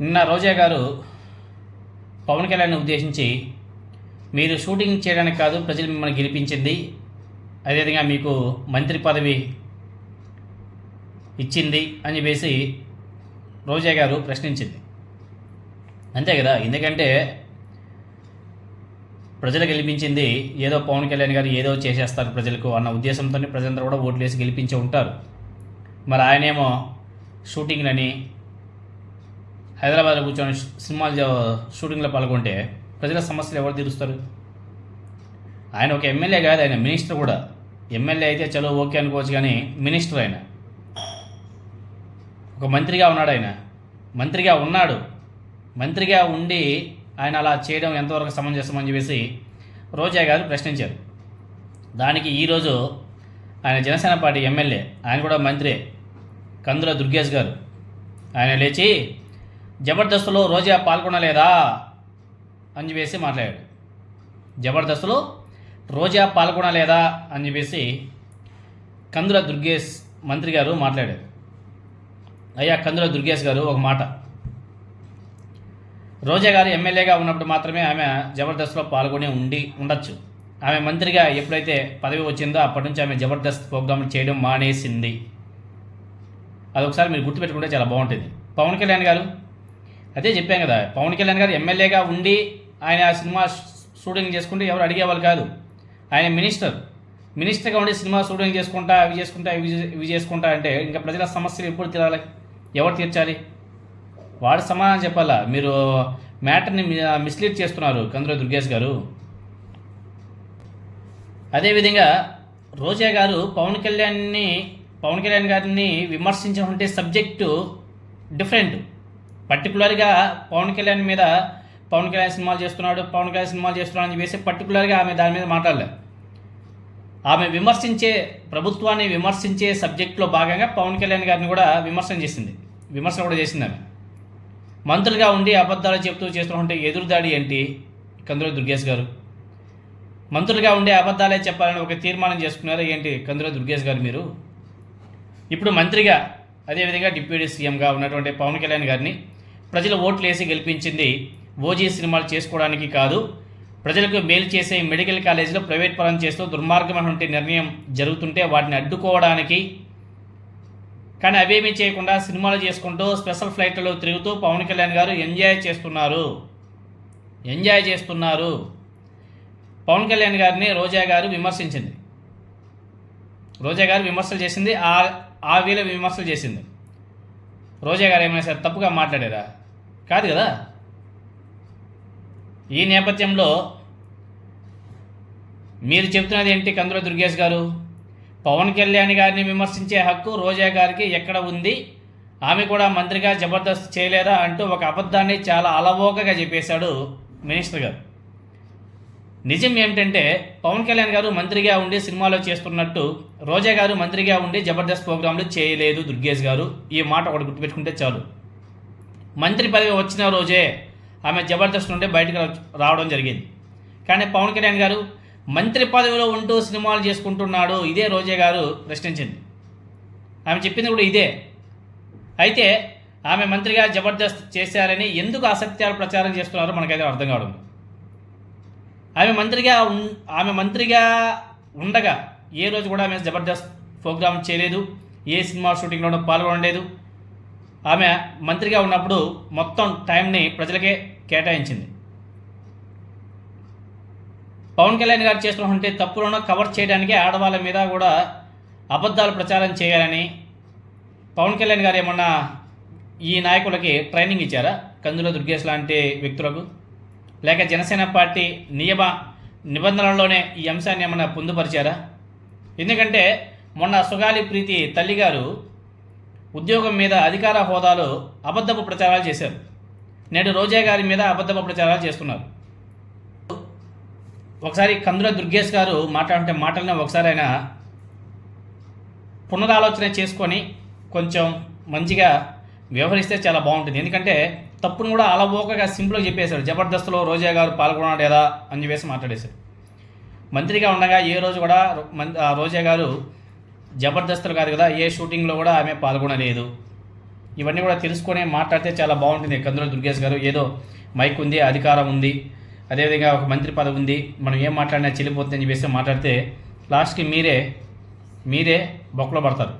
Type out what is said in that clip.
నిన్న రోజా గారు పవన్ కళ్యాణ్ ఉద్దేశించి మీరు షూటింగ్ చేయడానికి కాదు ప్రజలు మిమ్మల్ని గెలిపించింది. అదేవిధంగా మీకు మంత్రి పదవి ఇచ్చింది అని చెప్పేసి రోజా గారు ప్రశ్నించింది. అంతే కదా? ఎందుకంటే ప్రజలు గెలిపించింది ఏదో పవన్ కళ్యాణ్ గారు ఏదో చేసేస్తారు ప్రజలకు అన్న ఉద్దేశంతోనే ప్రజలందరూ కూడా ఓట్లు వేసి గెలిపించి ఉంటారు. మరి ఆయనేమో షూటింగ్లని హైదరాబాద్లో కూర్చొని సినిమాలు షూటింగ్లో పాల్గొంటే ప్రజల సమస్యలు ఎవరు తీరుస్తారు? ఆయన ఒక ఎమ్మెల్యే కాదు ఆయన మినిస్టర్ కూడా. ఎమ్మెల్యే అయితే చలో ఓకే అనుకోవచ్చు కానీ మినిస్టర్ ఆయన. ఒక మంత్రిగా ఉన్నాడు ఆయన. మంత్రిగా ఉన్నాడు. మంత్రిగా ఉండి ఆయన అలా చేయడం ఎంతవరకు సమంజసం అని చెప్పేసి రోజా గారు ప్రశ్నించారు. దానికి ఈరోజు ఆయన జనసేన పార్టీ ఎమ్మెల్యే ఆయన కూడా మంత్రి. కందుల దుర్గేష్ గారు. ఆయన లేచి జబర్దస్త్లో రోజా పాల్గొనలేదా? అని చెప్పేసి మాట్లాడాడు. జబర్దస్త్లో రోజా పాల్గొనలేదా? అని చెప్పేసి కందుల దుర్గేష్ మంత్రి గారు మాట్లాడారు. అయ్యా కందుల దుర్గేష్ గారు ఒక మాట. రోజా గారు ఎమ్మెల్యేగా ఉన్నప్పుడు మాత్రమే ఆమె జబర్దస్త్లో పాల్గొని ఉండి ఉండొచ్చు. ఆమె మంత్రిగా ఎప్పుడైతే పదవి వచ్చిందో అప్పటి నుంచి ఆమె జబర్దస్త్ ప్రోగ్రాంలు చేయడం మానేసింది. అదొకసారి మీరు గుర్తుపెట్టుకుంటే చాలా బాగుంటుంది. పవన్ కళ్యాణ్ గారు అదే చెప్పాం కదా పవన్ కళ్యాణ్ గారు ఎమ్మెల్యేగా ఉండి ఆయన ఆ సినిమా షూటింగ్ చేసుకుంటే ఎవరు అడిగేవాళ్ళు కాదు. ఆయన మినిస్టర్. మినిస్టర్గా ఉండి సినిమా షూటింగ్ చేసుకుంటా అవి చేసుకుంటా ఇవి ఇవి చేసుకుంటా అంటే ఇంకా ప్రజల సమస్యలు ఎప్పుడు తీరాలి? ఎవరు తీర్చాలి? వాడు సమాధానం చెప్పాలా? మీరు మ్యాటర్ని మిస్లీడ్ చేస్తున్నారు కందుల దుర్గేష్ గారు. అదేవిధంగా రోజా గారు పవన్ కళ్యాణ్ని పవన్ కళ్యాణ్ గారిని విమర్శించమంటే సబ్జెక్టు డిఫరెంట్. పర్టికులర్గా పవన్ కళ్యాణ్ మీద పవన్ కళ్యాణ్ సినిమాలు చేస్తున్నాడు పవన్ కళ్యాణ్ సినిమాలు చేస్తున్నాడు అని చెప్పేసి పర్టికులర్గా ఆమె దాని మీద మాట్లాడలేదు. ఆమె విమర్శించే ప్రభుత్వాన్ని విమర్శించే సబ్జెక్టులో భాగంగా పవన్ కళ్యాణ్ గారిని కూడా విమర్శన చేసింది. విమర్శన కూడా చేసింది ఆమె. మంత్రులుగా ఉండి అబద్ధాలు చెప్తూ చేస్తుంటే ఎదురుదాడి ఏంటి? కందుల దుర్గేష్ గారు. మంత్రులుగా ఉండే అబద్ధాలే చెప్పాలని ఒక తీర్మానం చేసుకున్నారు ఏంటి కందుల దుర్గేష్ గారు మీరు? ఇప్పుడు మంత్రిగా అదేవిధంగా డిప్యూటీ సీఎంగా ఉన్నటువంటి పవన్ కళ్యాణ్ గారిని ప్రజల ఓట్లు వేసి గెలిపించింది ఓజీ సినిమాలు చేసుకోవడానికి కాదు ప్రజలకు మేలు చేసే మెడికల్ కాలేజీలో ప్రైవేట్ పరం చేస్తూ దుర్మార్గమైనటువంటి నిర్ణయం జరుగుతుంటే వాటిని అడ్డుకోవడానికి కానీ అవేమీ చేయకుండా సినిమాలు చేసుకుంటూ స్పెషల్ ఫ్లైట్లలో తిరుగుతూ పవన్ కళ్యాణ్ గారు ఎంజాయ్ చేస్తున్నారు. ఎంజాయ్ చేస్తున్నారు. పవన్ కళ్యాణ్ గారిని రోజా గారు విమర్శించింది. రోజా గారు విమర్శలు చేసింది ఆ ఆ వీల విమర్శలు చేసింది. రోజా గారు ఏమైనా సరే తప్పుగా మాట్లాడారా? కాదు కదా? ఈ నేపథ్యంలో మీరు చెప్తున్నది ఏంటి కందుల దుర్గేష్ గారు? పవన్ కళ్యాణ్ గారిని విమర్శించే హక్కు రోజా గారికి ఎక్కడ ఉంది? ఆమె కూడా మంత్రిగా జబర్దస్త్ చేయలేదా అంటూ ఒక అబద్ధాన్ని చాలా అలవోకగా చెప్పేశాడు మినిస్టర్ గారు. నిజం ఏమిటంటే పవన్ కళ్యాణ్ గారు మంత్రిగా ఉండి సినిమాలో చేస్తున్నట్టు రోజా గారు మంత్రిగా ఉండి జబర్దస్త్ ప్రోగ్రాంలు చేయలేదు దుర్గేష్ గారు. ఈ మాట ఒకటి గుర్తుపెట్టుకుంటే చాలు. మంత్రి పదవి వచ్చిన రోజే ఆమె జబర్దస్త్ నుండి బయటకు రావడం జరిగింది. కానీ పవన్ కళ్యాణ్ గారు మంత్రి పదవిలో ఉంటూ సినిమాలు చేసుకుంటున్నాడు ఇదే రోజే గారు ప్రశ్నించింది. ఆమె చెప్పింది కూడా ఇదే. అయితే ఆమె మంత్రిగా జబర్దస్త్ చేశారని ఎందుకు అసత్యాలు ప్రచారం చేస్తున్నారో మనకైతే అర్థం కావడం ఆమె మంత్రిగా ఆమె మంత్రిగా ఉండగా ఏ రోజు కూడా ఆమె జబర్దస్త్ ప్రోగ్రామ్ చేయలేదు ఏ సినిమా షూటింగ్లోనూ పాల్గొనలేదు. ఆమె మంత్రిగా ఉన్నప్పుడు మొత్తం టైంని ప్రజలకే కేటాయించింది. పవన్ కళ్యాణ్ గారు చేస్తున్నటువంటి తప్పులను కవర్ చేయడానికి ఆడవాళ్ళ మీద కూడా అబద్ధాలు ప్రచారం చేయాలని పవన్ కళ్యాణ్ గారు ఏమన్నా ఈ నాయకులకి ట్రైనింగ్ ఇచ్చారా? కందుల దుర్గేష్ లాంటి వ్యక్తులకు? లేక జనసేన పార్టీ నియమ నిబంధనల్లోనే ఈ అంశాన్ని ఏమైనా పొందుపరిచారా? ఎందుకంటే మొన్న సుగాలి ప్రీతి తల్లిగారు ఉద్యోగం మీద అధికార హోదాలో అబద్ధపు ప్రచారాలు చేశారు. నేడు రోజా గారి మీద అబద్ధపు ప్రచారాలు చేస్తున్నారు. ఒకసారి కందుల దుర్గేష్ గారు మాట్లాడుంటే మాటలను ఒకసారి ఆయన పునరాలోచన చేసుకొని కొంచెం మంచిగా వ్యవహరిస్తే చాలా బాగుంటుంది. ఎందుకంటే తప్పును కూడా అలవోకగా సింపుల్గా చెప్పేశాడు. జబర్దస్త్లో రోజా గారు పాల్గొనలేదా అని చెప్పేసి మాట్లాడేశారు మంత్రిగా ఉండగా ఏ రోజు కూడా ఆ రోజా గారు జబర్దస్తులు కాదు కదా ఏ షూటింగ్లో కూడా ఆమె పాల్గొనలేదు. ఇవన్నీ కూడా తెలుసుకొని మాట్లాడితే చాలా బాగుంటుంది. కందుల దుర్గేష్ గారు ఏదో మైక్ ఉంది అధికారం ఉంది అదేవిధంగా ఒక మంత్రి పదవి ఉంది మనం ఏం మాట్లాడినా చెల్లిపోతుందని చెప్పేసి మాట్లాడితే లాస్ట్కి మీరే మీరే బొక్కలో పడతారు.